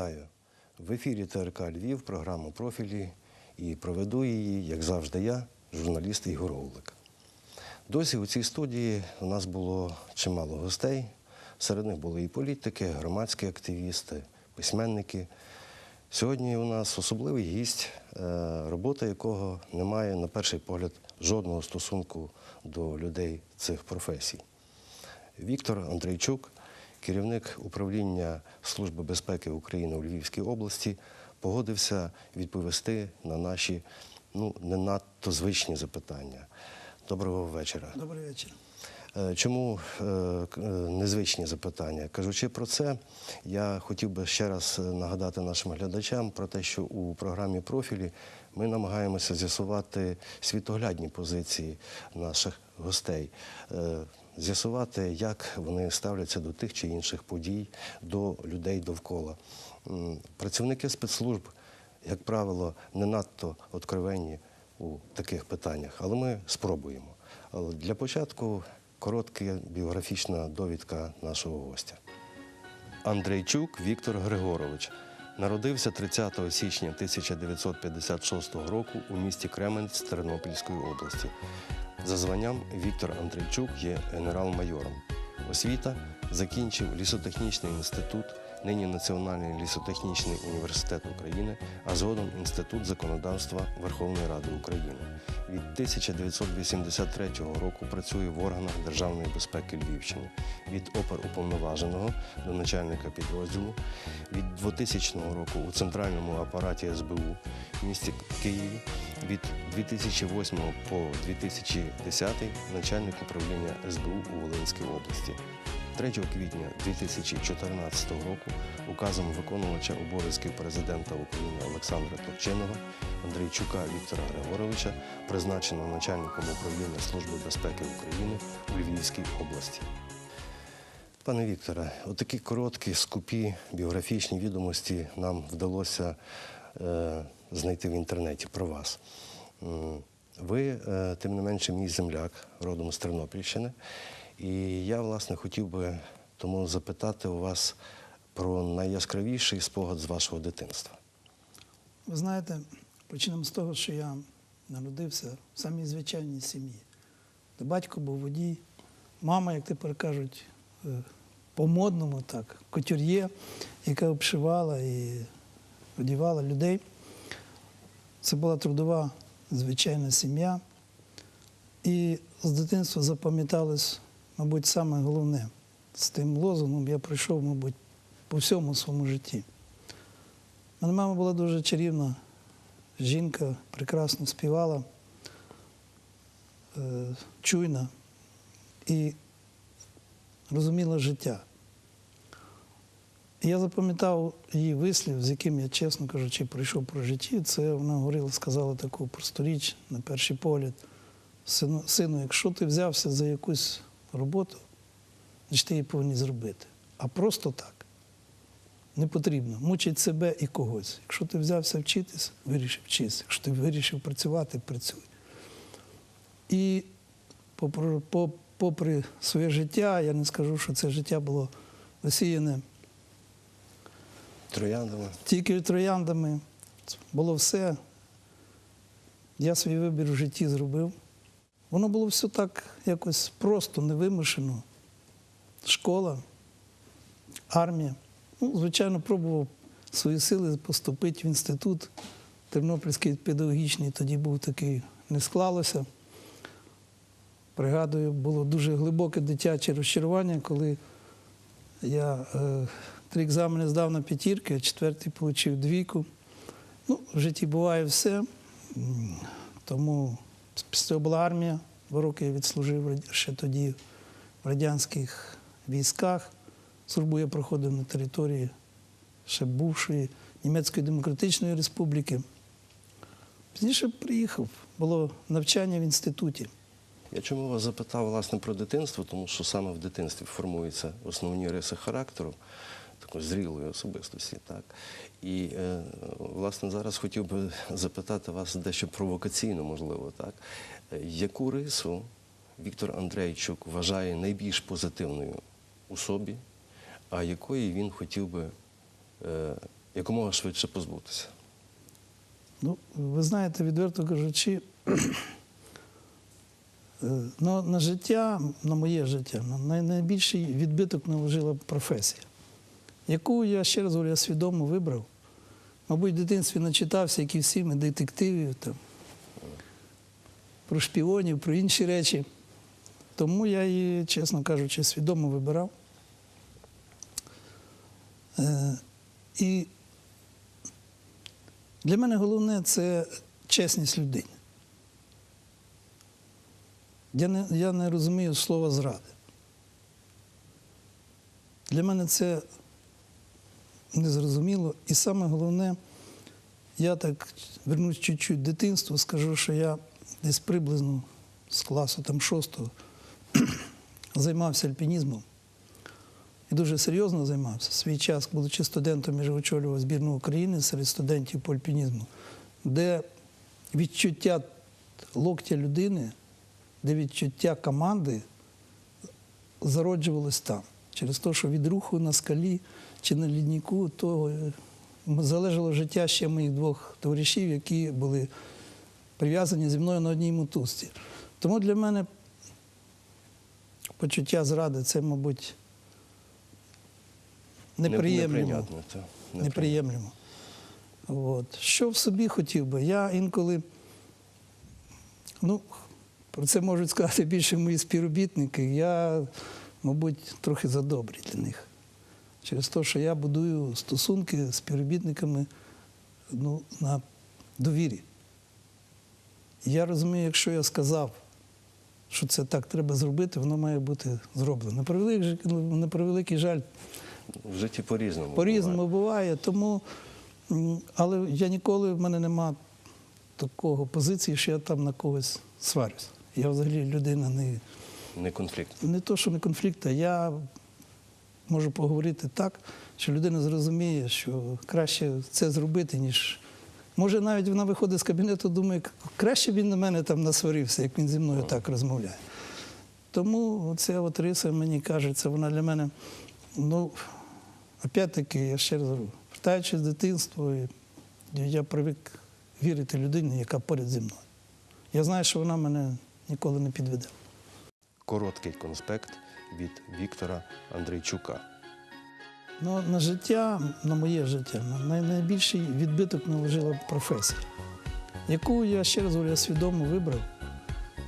Вітаю! В ефірі ТРК Львів, програму профілі і проведу її, як завжди, я, журналіст Ігор Гулик. Досі у цій студії у нас було чимало гостей. Серед них були і політики, громадські активісти, письменники. Сьогодні у нас особливий гість, е, робота якого не має, на перший погляд, жодного стосунку до людей цих професій. Віктор Андрейчук, керівник управління Служби безпеки України у Львівській області, погодився відповісти на наші ну, не надто звичні запитання. Доброго вечора. Добрий вечір. Е, Чому е, е, незвичні запитання? Кажучи про це, я хотів би ще раз нагадати нашим глядачам про те, що у програмі профілі ми намагаємося з'ясувати світоглядні позиції наших гостей, з'ясувати, як вони ставляться до тих чи інших подій, до людей довкола. Працівники спецслужб, як правило, не надто откровенні у таких питаннях, але ми спробуємо. Для початку коротка біографічна довідка нашого гостя. Андрейчук Віктор Григорович народився 30 січня 1956 року у місті Кременець Тернопільської області. За званням Віктор Андрейчук є генерал-майором. Освіта закінчив лісотехнічний інститут, нині Національний лісотехнічний університет України, а згодом Інститут законодавства Верховної Ради України. Від 1983 року працює в органах Державної безпеки Львівщини. Від оперуповноваженого до начальника підрозділу. Від 2000 року у центральному апараті СБУ в місті Києві. Від 2008 по 2010 начальник управління СБУ у Волинській області. 3 квітня 2014 року указом виконувача обов'язків президента України Олександра Турчиного Андрійчука Віктора Григоровича призначено начальником управління Служби безпеки України у Львівській області. Пане Вікторе, отакі короткі, скупі біографічні відомості нам вдалося е, знайти в інтернеті про вас. Ви, е, тим не менше, мій земляк, родом з Тернопільщини. І я, власне, хотів би тому запитати у вас про найяскравіший спогад з вашого дитинства. Ви знаєте, почнемо з того, що я народився в самій звичайній сім'ї. Батько був водій, мама, як тепер кажуть, е, по-модному так, котюр'є, яка обшивала і одівала людей. Це була трудова звичайна сім'я. І з дитинства запам'яталось, мабуть, саме головне. З тим лозунгом я пройшов, мабуть, по всьому своєму житті. У мене мама була дуже чарівна жінка, прекрасно співала, е, чуйна і розуміла життя. Я запам'ятав її вислів, з яким я, чесно кажучи, прийшов про житті. Це вона говорила, сказала таку просту річ на перший погляд. Сину, якщо ти взявся за якусь роботу, значить ти її повинен зробити. А просто так не потрібно мучити себе і когось. Якщо ти взявся вчитись, вирішив вчитися. Якщо ти вирішив працювати, працюй. І попри, своє життя, я не скажу, що це життя було засіяне Трояндова. тільки трояндами. Було все. Я свій вибір в житті зробив. Воно було все так якось просто, невимушено. Школа, армія. Ну, звичайно, пробував свої сили поступити в інститут. Тернопільський педагогічний тоді був такий, не склалося. Пригадую, було дуже глибоке дитяче розчарування, коли я е, три екзамени здав на п'ятірки, а четвертий отримав двійку. Ну, в житті буває все. Тому після була армія. Два роки я відслужив ще тоді в радянських військах. Службу я проходив на території ще бувшої Німецької Демократичної Республіки. Пізніше приїхав, було навчання в інституті. Я чому вас запитав власне про дитинство, тому що саме в дитинстві формуються основні риси характеру, зрілої особистості. Так? І е, власне зараз хотів би запитати вас дещо провокаційно, можливо, так? Яку рису Віктор Андрейчук вважає найбільш позитивною у собі, а якої він хотів би е, якомога швидше позбутися? Ну, ви знаєте, відверто кажучи, е, на життя, на моє життя, на найбільший відбиток наложила професія, яку я ще раз говорю, я свідомо вибрав. Мабуть, в дитинстві начитався, як і всі ми, детективів, там, про шпіонів, про інші речі. Тому я її, чесно кажучи, свідомо вибирав. Е, і для мене головне це чесність людини. Я не, я не розумію слова зради. Для мене це незрозуміло. І саме головне, я так вернусь чуть-чуть в дитинство, скажу, що я десь приблизно з класу там шостого займався альпінізмом. І дуже серйозно займався. Свій час, будучи студентом, я очолював збірну України серед студентів по альпінізму, де відчуття локтя людини, де відчуття команди зароджувалось там. Через те, що від руху на скалі чи на лідніку, то е, залежало життя ще моїх двох товаришів, які були прив'язані зі мною на одній мотузці. Тому для мене почуття зради це, мабуть. Неприємно. Неприємлемо. От. Що в собі хотів би? Я інколи, ну, про це можуть сказати більше мої співробітники. Я, мабуть, трохи задобрий для них. Через те, що я будую стосунки з співробітниками ну, на довірі. Я розумію, якщо я сказав, що це так треба зробити, воно має бути зроблено. На превеликий, на превеликий жаль, В житті по-різному. по-різному буває, тому, але я ніколи в мене нема такого позиції, що я там на когось сварюсь. Я взагалі людина не. Не конфлікт. не то, що не конфлікт, а я можу поговорити так, що людина зрозуміє, що краще це зробити, ніж. Може, навіть вона виходить з кабінету, думає, краще він на мене там насварився, як він зі мною так розмовляє. Тому ця от риса, мені кажеться, вона для мене, ну, опять-таки, я ще раз говорю, вертаючись з дитинства, я привик вірити людині, яка поряд зі мною. Я знаю, що вона мене ніколи не підведе. Короткий конспект від Віктора Андрійчука. Ну, на життя, на моє життя, на найбільший відбиток наложила професія, яку я ще раз говорю, я свідомо вибрав.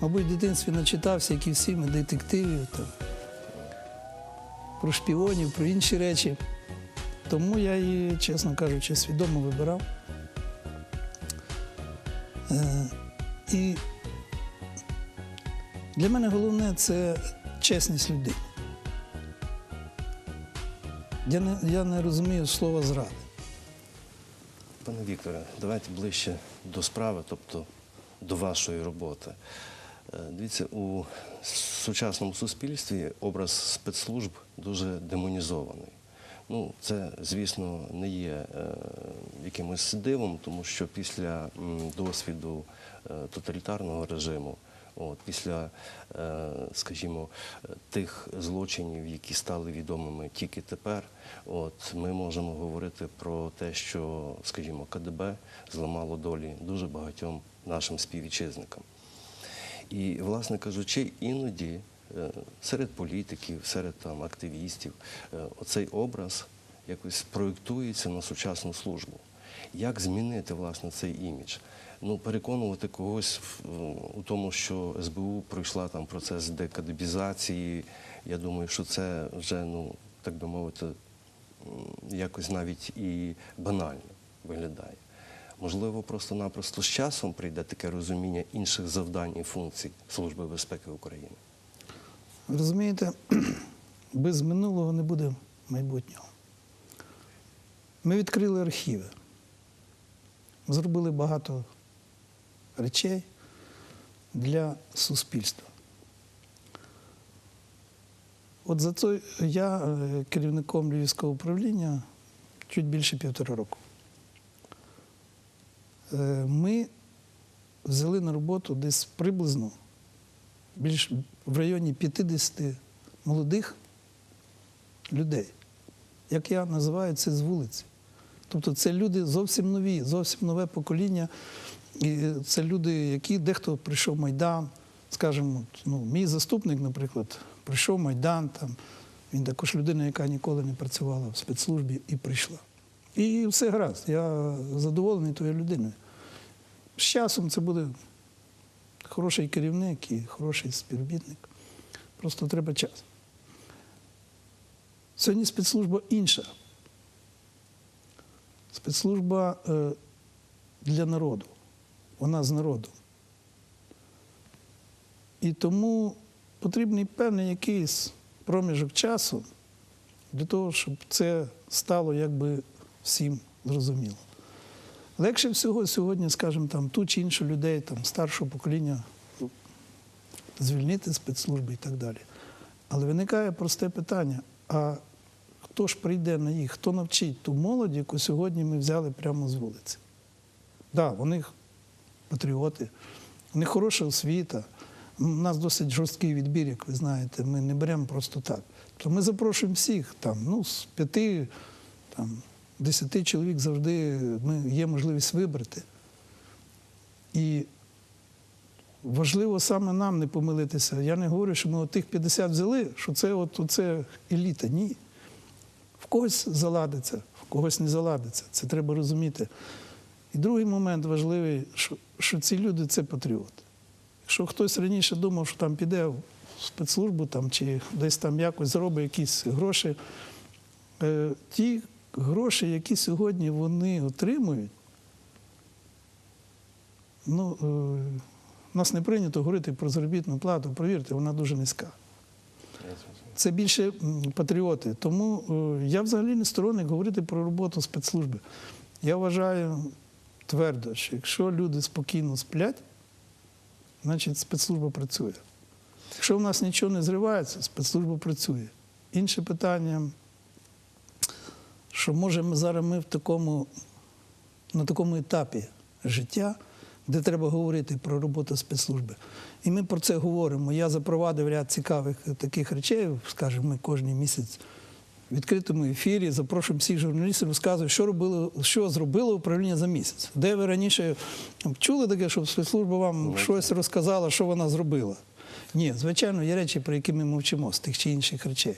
Мабуть, в дитинстві начитався, як і всі ми, детективів, там, про шпіонів, про інші речі. Тому я її, чесно кажучи, свідомо вибирав. Е, і для мене головне це чесність людини. Я не, я не розумію слова зради. Пане Вікторе, давайте ближче до справи, тобто до вашої роботи. Е, Дивіться, у сучасному суспільстві образ спецслужб дуже демонізований. Ну, це, звісно, не є е, якимось дивом, тому що після м, досвіду е, тоталітарного режиму, от, після, е, скажімо, тих злочинів, які стали відомими тільки тепер, от, ми можемо говорити про те, що, скажімо, КДБ зламало долі дуже багатьом нашим співвітчизникам. І, власне кажучи, іноді е, серед політиків, серед там, активістів, е, оцей образ якось проєктується на сучасну службу. Як змінити власне цей імідж? Ну, переконувати когось у тому, що СБУ пройшла там процес декадебізації. Я думаю, що це вже, ну, так би мовити, якось навіть і банально виглядає. Можливо, просто-напросто з часом прийде таке розуміння інших завдань і функцій Служби безпеки України. Розумієте, без минулого не буде майбутнього. Ми відкрили архіви, зробили багато речей для суспільства. От за це я е, керівником Львівського управління чуть більше півтора року. Е, Ми взяли на роботу десь приблизно більш в районі 50 молодих людей, як я називаю це з вулиці. Тобто це люди зовсім нові, зовсім нове покоління. І це люди, які дехто прийшов Майдан, скажімо, ну, мій заступник, наприклад, прийшов Майдан, там, він також людина, яка ніколи не працювала в спецслужбі і прийшла. І все гаразд. Я задоволений тою людиною. З часом це буде хороший керівник і хороший співробітник. Просто треба час. Сьогодні спецслужба інша. Спецслужба е, для народу. Вона з народу. І тому потрібний певний якийсь проміжок часу для того, щоб це стало якби всім зрозуміло. Легше всього сьогодні, скажімо, там, ту чи іншу людей там, старшого покоління звільнити спецслужби і так далі. Але виникає просте питання: а хто ж прийде на їх, хто навчить ту молодь, яку сьогодні ми взяли прямо з вулиці? Так, да, вони патріоти, у них хороша освіта. У нас досить жорсткий відбір, як ви знаєте, ми не беремо просто так. То ми запрошуємо всіх, там, ну, з п'яти, там, десяти чоловік завжди ми, є можливість вибрати. І важливо саме нам не помилитися. Я не говорю, що ми от тих 50 взяли, що це от, оце еліта. Ні. В когось заладиться, в когось не заладиться. Це треба розуміти. І другий момент важливий, що, що ці люди це патріоти. Якщо хтось раніше думав, що там піде в спецслужбу там, чи десь там якось заробить якісь гроші, е, ті гроші, які сьогодні вони отримують, ну, е, нас не прийнято говорити про заробітну плату, повірте, вона дуже низька. Це більше патріоти. Тому е, я взагалі не сторонник говорити про роботу спецслужби. Я вважаю твердо, що якщо люди спокійно сплять, значить спецслужба працює. Якщо в нас нічого не зривається, спецслужба працює. Інше питання, що може ми зараз ми в такому, на такому етапі життя, де треба говорити про роботу спецслужби. І ми про це говоримо. Я запровадив ряд цікавих таких речей, скажімо, ми кожен місяць в відкритому ефірі запрошуємо всіх журналістів, розказуємо, що робило, що зробило управління за місяць. Де ви раніше чули таке, щоб спецслужба вам щось розказала, що вона зробила? Ні, звичайно, є речі, про які ми мовчимо з тих чи інших речей.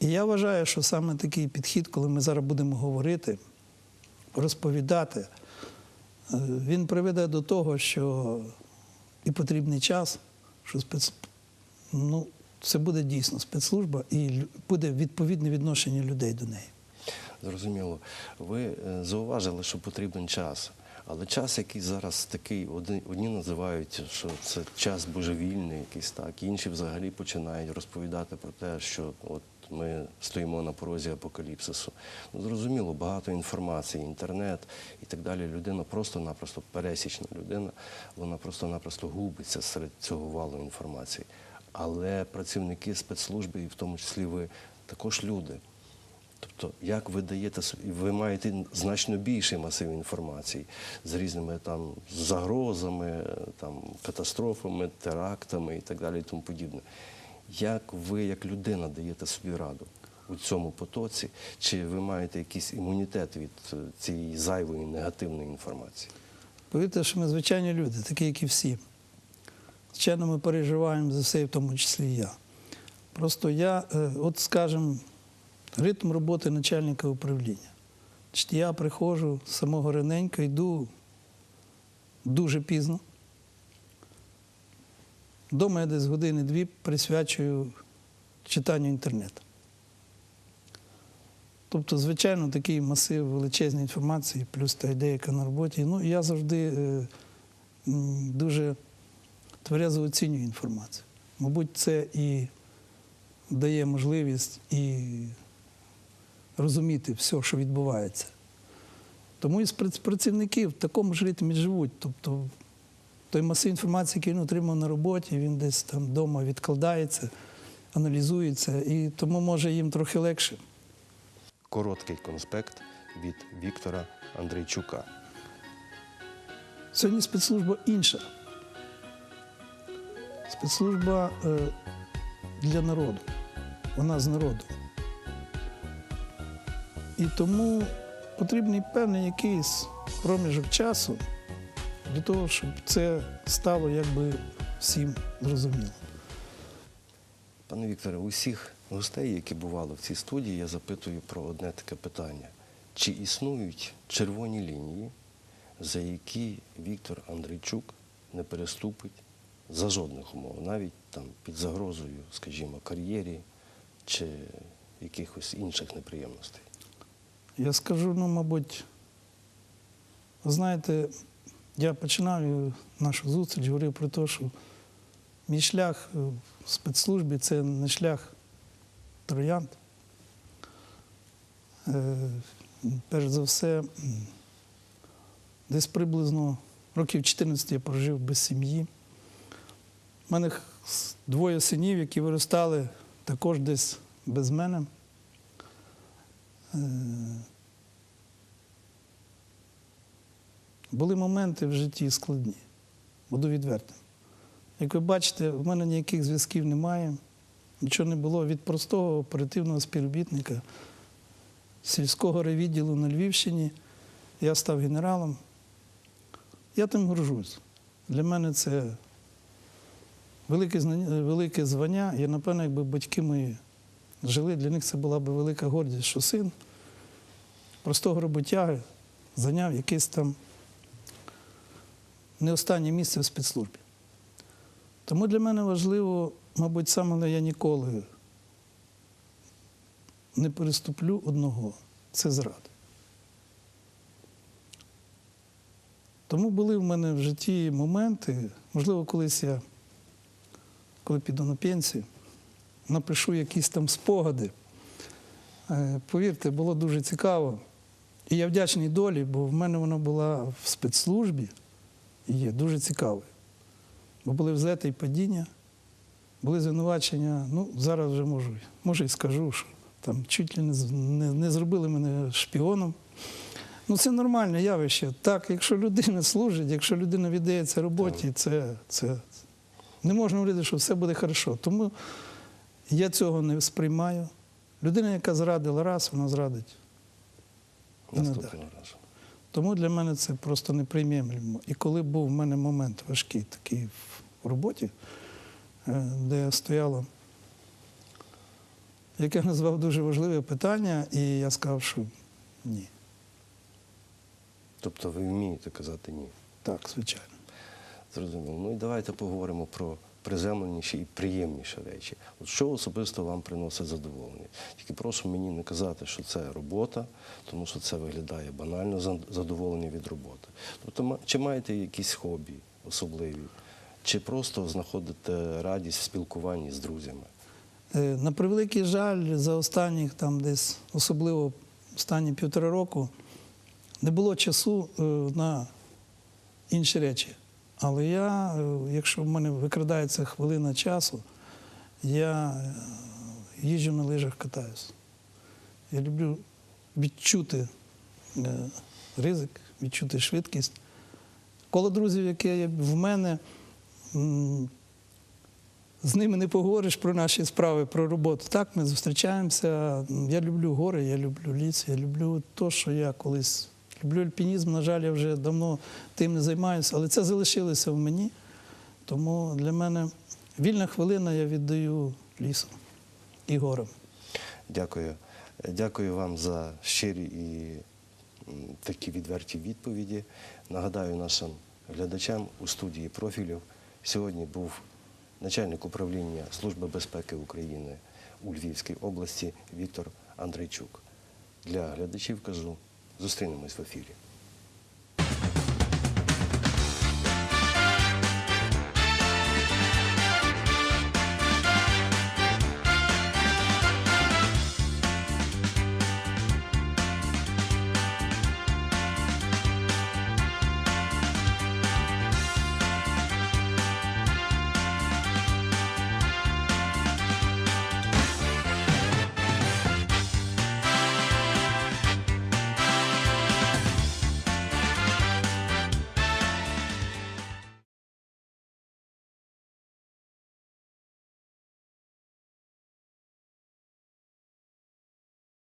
І я вважаю, що саме такий підхід, коли ми зараз будемо говорити, розповідати, е, він приведе до того, що і потрібний час, що спец... ну, це буде дійсно спецслужба і буде відповідне відношення людей до неї. Зрозуміло. Ви е, зауважили, що потрібен час. Але час, який зараз такий, одні називають, що це час божевільний, якийсь так, інші взагалі починають розповідати про те, що от ми стоїмо на порозі апокаліпсису. Ну, зрозуміло, багато інформації, інтернет і так далі. Людина просто-напросто пересічна людина, вона просто-напросто губиться серед цього валу інформації. Але працівники спецслужби, і в тому числі ви, також люди. Тобто, як ви даєте ви маєте значно більший масив інформації з різними там загрозами, там катастрофами, терактами і так далі, і тому подібне. Як ви, як людина, даєте собі раду у цьому потоці? Чи ви маєте якийсь імунітет від е, цієї зайвої негативної інформації? Повірте, що ми звичайні люди, такі, як і всі. Звичайно, ми переживаємо за все, в тому числі я. Просто я, е, от скажімо, ритм роботи начальника управління. Я приходжу з самого раненька, йду дуже пізно. Дома я десь години-дві присвячую читанню інтернету. Тобто, звичайно, такий масив величезної інформації, плюс та ідея, яка на роботі. Ну, я завжди е, дуже тверезо оцінюю інформацію. Мабуть, це і дає можливість і розуміти все, що відбувається. Тому і працівники в такому ж ритмі живуть. Тобто той масив інформації, який він отримав на роботі, він десь там вдома відкладається, аналізується, і тому може їм трохи легше. Короткий конспект від Віктора Андрійчука. Сьогодні спецслужба інша. Спецслужба е, для народу. Вона з народу. І тому потрібний певний якийсь проміжок часу для того, щоб це стало якби всім зрозуміло. Пане Вікторе, усіх гостей, які бували в цій студії, я запитую про одне таке питання: чи існують червоні лінії, за які Віктор Андрійчук не переступить за жодних умов, навіть там під загрозою, скажімо, кар'єрі чи якихось інших неприємностей? Я скажу, ну, мабуть, знаєте, я починав нашу зустріч, говорив про те, що мій шлях в спецслужбі це не шлях троянд. Е, Перш за все, десь приблизно років 14 я прожив без сім'ї. У мене двоє синів, які виростали також десь без мене. Були моменти в житті складні, буду відвертим. Як ви бачите, в мене ніяких зв'язків немає, нічого не було від простого оперативного співробітника сільського райвідділу на Львівщині. Я став генералом. Я тим горжусь. Для мене це велике, велике звання. І, напевно, якби батьки мої жили, для них це була б велика гордість, що син простого роботяги зайняв якесь там не останнє місце в спецслужбі. Тому для мене важливо, мабуть, саме я ніколи не переступлю одного це зрада. Тому були в мене в житті моменти, можливо, колись я, коли піду на пенсію, напишу якісь там спогади. Е, Повірте, було дуже цікаво. І я вдячний долі, бо в мене вона була в спецслужбі і є дуже цікавою. Бо були взлети і падіння, були звинувачення. Ну, зараз вже можу, може і скажу, що там чуть ли не, не, не зробили мене шпіоном. Ну, це нормальне явище. Так, якщо людина служить, якщо людина віддається роботі, це, це не можна говорити, що все буде хорошо. Тому я цього не сприймаю. Людина, яка зрадила раз, вона зрадить. Наступного разу. Тому для мене це просто неприймемо. І коли був в мене момент важкий такий в роботі, е, де стояло, як я назвав дуже важливе питання, і я сказав, що ні. Тобто ви вмієте казати ні. Так, звичайно. Зрозуміло. Ну і давайте поговоримо про приземленіші і приємніші речі. От що особисто вам приносить задоволення? Тільки прошу мені не казати, що це робота, тому що це виглядає банально задоволення від роботи. Тобто, чи маєте якісь хобі особливі, чи просто знаходите радість в спілкуванні з друзями? Е, На превеликий жаль, за останніх там десь, особливо останні півтора року, не було часу е, на інші речі. Але я, е, якщо в мене викрадається хвилина часу, я е, їжджу на лижах, катаюсь. Я люблю відчути е, ризик, відчути швидкість. Коло друзів, яке є в мене, з ними не поговориш про наші справи, про роботу. Так, ми зустрічаємося. Я люблю гори, я люблю ліс, я люблю те, що я колись люблю альпінізм. На жаль, я вже давно тим не займаюся, але це залишилося в мені. Тому для мене вільна хвилина я віддаю лісу і горам. Дякую. Дякую вам за щирі і такі відверті відповіді. Нагадаю нашим глядачам у студії профілів. Сьогодні був начальник управління Служби безпеки України у Львівській області Віктор Андрейчук. Для глядачів кажу, зустрінемось в ефірі.